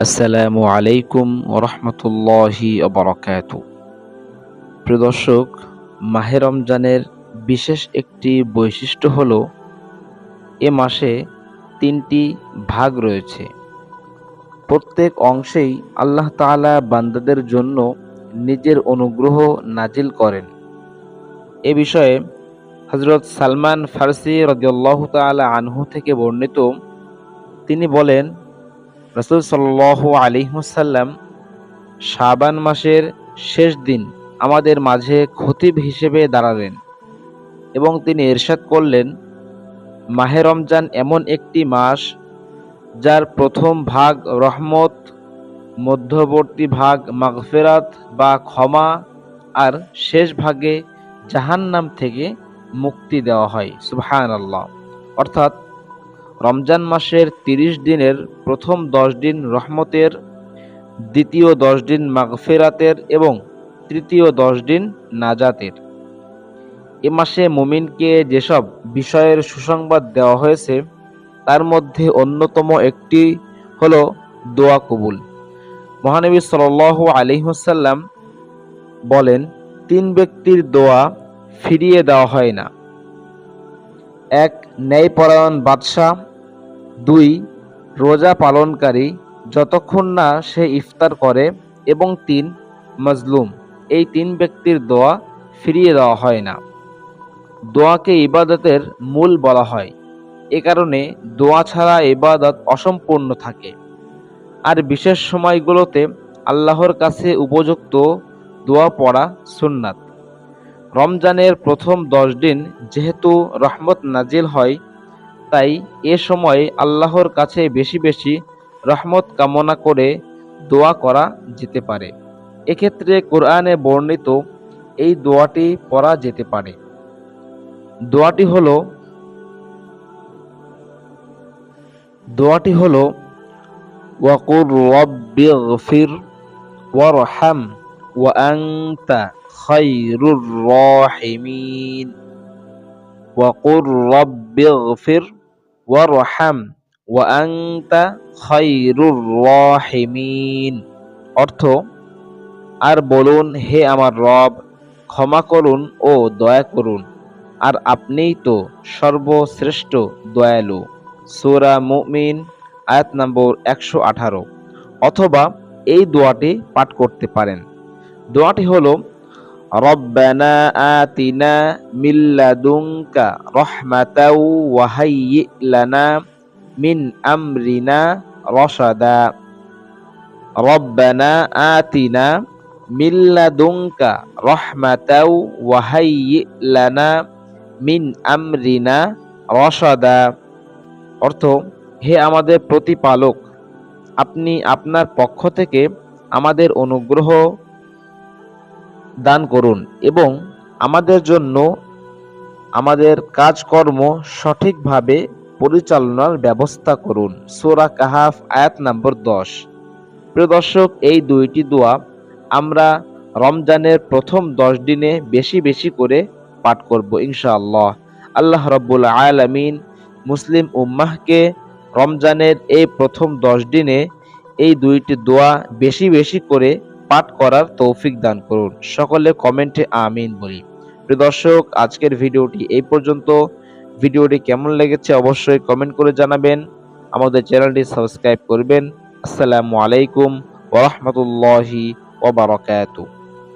আসসালামু আলাইকুম ওরহমতুল্লাহি অবরকাত প্রিয় দর্শক, মাহে রমজানের বিশেষ একটি বৈশিষ্ট্য হল, এ মাসে তিনটি ভাগ রয়েছে। প্রত্যেক অংশেই আল্লাহ তাআলা বান্দাদের জন্য নিজের অনুগ্রহ নাজিল করেন। এ বিষয়ে হজরত সালমান ফারসি রদিয়াল্লাহ তাআলা আনহু থেকে বর্ণিত, তিনি বলেন রসুল সাল্লাহ আলিহাসাল্লাম শাবান মাসের শেষ দিন আমাদের মাঝে খতিব হিসেবে দাঁড়ালেন এবং তিনি এরশাদ করলেন, মাহে রমজান এমন একটি মাস যার প্রথম ভাগ রহমত, মধ্যবর্তী ভাগ মাগফেরাত বা ক্ষমা আর শেষ ভাগে জাহান্নাম থেকে মুক্তি দেওয়া হয়। সুবহান আল্লাহ অর্থাৎ রমজান মাসের তিরিশ দিনের প্রথম দশ দিন রহমতের, দ্বিতীয় দশ দিন মাগফেরাতের এবং তৃতীয় দশ দিন নাজাতের। এ মাসে মুমিনকে যেসব বিষয়ের সুসংবাদ দেওয়া হয়েছে, তার মধ্যে অন্যতম একটি হল দোয়া কবুল। মহানবী সাল আলিহাসাল্লাম বলেন, তিন ব্যক্তির দোয়া ফিরিয়ে দেওয়া হয় না। এক ন্যায়পরায়ণ বাদশাহ, দুই রোজা পালনকারী যতক্ষণ না সে ইফতার করে এবং তিন মজলুম। এই তিন ব্যক্তির দোয়া ফিরিয়ে দেওয়া হয় না। দোয়াকে ইবাদতের মূল বলা হয়। এ কারণে দোয়া ছাড়া ইবাদত অসম্পূর্ণ থাকে। আর বিশেষ সময়গুলোতে আল্লাহর কাছে উপযুক্ত দোয়া পড়া সুন্নাত। রমজানের প্রথম দশ দিন যেহেতু রহমত নাজিল হয়, তাই এ সময় আল্লাহর কাছে বেশি বেশি রহমত কামনা করে দোয়া করা যেতে পারে। এক্ষেত্রে কোরআনে বর্ণিত এই দোয়াটি পড়া যেতে পারে। দোয়াটি হল দোয়াটি হল ওয়াকুর রব্বিগফির ওয়ারহাম ওয়া আনতা খায়রুর রাহিমিন ওয়াকুর রব্বিগফির ওয়ারহাম। ওয়া আনতা খায়রুর রাহিমিন অর্থ, আর বলুন, হে আমার রব, ক্ষমা করুন ও দয়া করুন। আর আপনিই তো সর্বশ্রেষ্ঠ দয়ালু। সুরা মুমিন, আয়াত নম্বর একশো আঠারো। অথবা এই দোয়াটি পাঠ করতে পারেন। দোয়াটি হলো রব্বানা আতিনা মিল্লাদুঙ্কা রহমাতাউ ওয়াহাইয়ি লানা মিন আমরিনা রশাদা। রব্বানা আতিনা মিল্লাদুঙ্কা রহমাতাউ ওয়াহাইয়ি লানা মিন আমরিনা রশাদা। অর্থ, হে আমাদের প্রতিপালক, আপনি আপনার পক্ষ থেকে আমাদের অনুগ্রহ দান করুন এবং আমাদের জন্য আমাদের কাজকর্ম সঠিকভাবে পরিচালনার ব্যবস্থা করুন। সোরা কাহাফ, আয়াত নম্বর দশ। প্রিয় দর্শক, এই দুইটি দোয়া আমরা রমজানের প্রথম দশ দিনে বেশি বেশি করে পাঠ করব ইনশাআল্লাহ। আল্লাহ রব্বুল আলামিন মুসলিম উম্মাহকে রমজানের এই প্রথম দশ দিনে এই দুইটি দোয়া বেশি বেশি করে পাঠ করার তৌফিক দান করুন। সকলে কমেন্টে আমিন বলি। প্রিয় দর্শক, আজকের ভিডিওটি এই পর্যন্ত। ভিডিওটি কেমন লেগেছে অবশ্যই কমেন্ট করে জানাবেন। আমাদের চ্যানেলটি সাবস্ক্রাইব করবেন। আসসালামু আলাইকুম ওরহমতুল্লাহি ওবরাকাতুহ